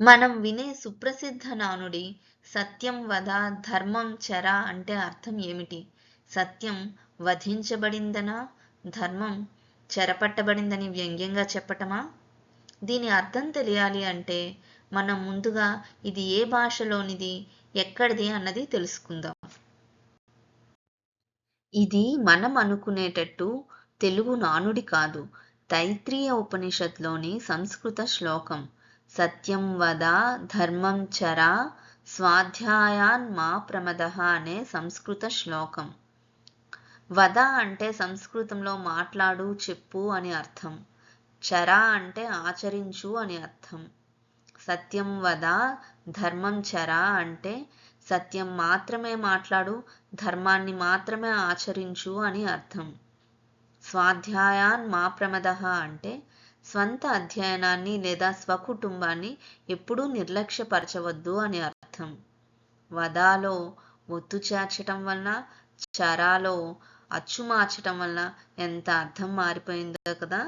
మనం వినే సుప్రసిద్ధ నానుడి సత్యం వద ధర్మం చర అంటే అర్థం ఏమిటి? సత్యం వధించబడిందనా? ధర్మం చెరపట్టబడిందని వ్యంగ్యంగా చెప్పటమా? దీని అర్థం తెలియాలి అంటే మనం ముందుగా ఇది ఏ భాషలోనిది ఎక్కడిది అన్నది తెలుసుకుందాం. ఇది మనం అనుకునేటట్టు తెలుగు నానుడి కాదు తైత్రీయ ఉపనిషత్లోని సంస్కృత శ్లోకం. సత్యం వద ధర్మం చర స్వాధ్యాయాన్ మా ప్రమద అనే సంస్కృత శ్లోకం. వద అంటే సంస్కృతంలో మాట్లాడు చెప్పు అని అర్థం. చర అంటే ఆచరించు అని అర్థం. సత్యం వద ధర్మం చర అంటే సత్యం మాత్రమే మాట్లాడు ధర్మాన్ని మాత్రమే ఆచరించు అని అర్థం. స్వాధ్యాయాన్ మా ప్రమద అంటే స్వంత అధ్యయనాన్ని లేదా స్వకుటుంబాన్ని ఎప్పుడూ నిర్లక్ష్యపరచవద్దు అని అర్థం. వదాలో ఒత్తు చేర్చటం వలన చరాలో అచ్చు మార్చటం వలన ఎంత అర్థం మారిపోయిందో కదా.